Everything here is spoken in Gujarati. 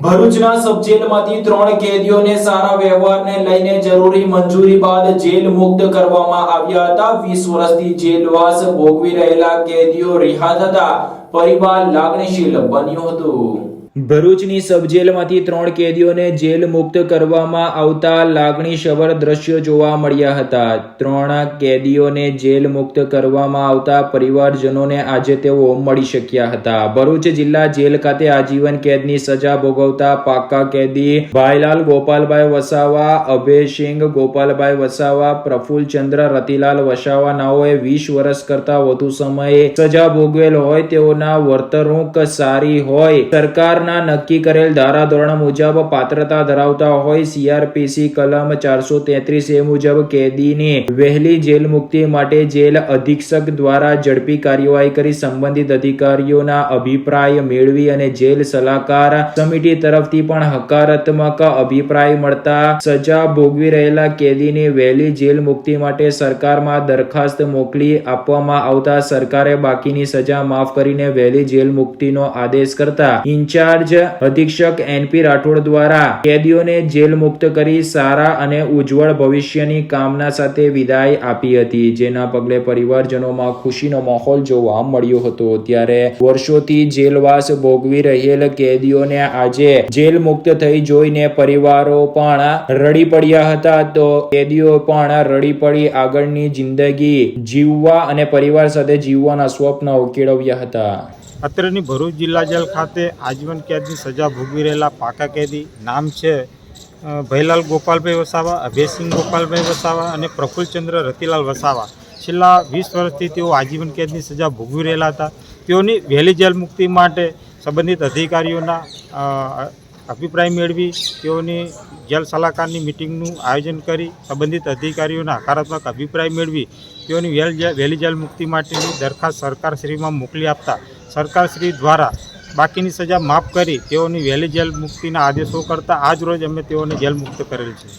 ભરૂચના સબજેલમાંથી ત્રણ કેદીઓને સારા વ્યવહારને લઈને જરૂરી મંજૂરી બાદ જેલ મુક્ત કરવામાં આવ્યા હતા. વીસ વર્ષથી જેલવાસ ભોગવી રહેલા કેદીઓ રિહા થતા પરિવાર લાગણીશીલ બન્યું હતું. ભરૂચની સબજેલમાંથી ત્રણ કેદીઓને જેલ મુક્ત કરવામાં આવતા લાગણીસભર દ્રશ્યો જોવા મળ્યા હતા. ત્રણ કેદીઓને જેલ મુક્ત કરવામાં આવતા પરિવારજનોને આજે તેઓ મળી શક્યા હતા. ભરૂચ જિલ્લા જેલ ખાતે આજીવન કેદની સજા ભોગવતા પાક્કા કેદી ભાઈલાલ ગોપાલભાઈ વસાવા, અભયસિંહ ગોપાલભાઈ વસાવા પ્રફુલ્લચંદ્ર રતિલાલ વસાવા નાઓએ વીસ વર્ષ કરતા વધુ સમયે સજા ભોગવેલ હોય તેઓના વર્તણૂક સારી હોય. સરકારના નક્કી કરેલ ધારાધોરણ મુજબ પાત્રતા ધરાવતા હોય સીઆરપીસી કલમ ચારસો તેત્રીસ એ મુજબ કેદીની વહેલી જેલ મુક્તિ માટે જેલ અધિક્ષક દ્વારા ઝડપી કાર્યવાહી કરી સંબંધિત અધિકારીઓના અભિપ્રાય મેળવી અને જેલ સલાહકાર સમિતિ તરફથી પણ હકારાત્મક અભિપ્રાય મળતા સજા ભોગવી રહેલા કેદીની વહેલી જેલ મુક્તિ માટે સરકારમાં દરખાસ્ત મોકલી આપવામાં આવતા સરકારે બાકીની સજા માફ કરીને વહેલી જેલ મુક્તિનો આદેશ કરતા ઇન્ચાર્જ અધિક્ષક એનપી રાઠોડ દ્વારા કેદીઓને જેલ મુક્ત કરી સારા અને ઉજ્જવળ ભવિષ્યની કામના સાથે વિદાય આપી હતી. જેના પગલે પરિવારજનોમાં ખુશીનો માહોલ જોવા મળ્યો હતો. ત્યારે વર્ષોથી જેલવાસ ભોગવી રહેલ કેદીઓને આજે જેલ મુક્ત થઈ જોઈને પરિવારો પણ રડી પડ્યા હતા. તો કેદીઓ પણ રડી પડી આગળની જિંદગી જીવવા અને પરિવાર સાથે જીવવાના સ્વપ્ન કેળવ્યા હતા. અત્રેની ભરૂચ જિલ્લા જેલ ખાતે આજીવન કેદની સજા ભોગવી રહેલા પાકા કેદી નામ છે ભયલાલ ગોપાલભાઈ વસાવા, અભયસિંહ ગોપાલભાઈ વસાવા અને પ્રફુલ્લચંદ્ર રતિલાલ વસાવા. છેલ્લા વીસ વર્ષથી તેઓ આજીવન કેદની સજા ભોગવી રહેલા હતા. તેઓની વહેલી જેલ મુક્તિ માટે સંબંધિત અધિકારીઓના અભિપ્રાય મેળવી, તેઓની જેલ સલાહકારની મિટિંગનું આયોજન કરી, સંબંધિત અધિકારીઓના હકારાત્મક અભિપ્રાય મેળવી, તેઓની વહેલી જેલ મુક્તિ માટેની દરખાસ્ત સરકારશ્રીમાં મોકલી આપતા સરકારશ્રી દ્વારા બાકીની સજા માફ કરી તેઓની વહેલી જેલ મુક્તિના આદેશો કરતા આજ રોજ અમે તેઓને જેલ મુક્ત કરેલ છે.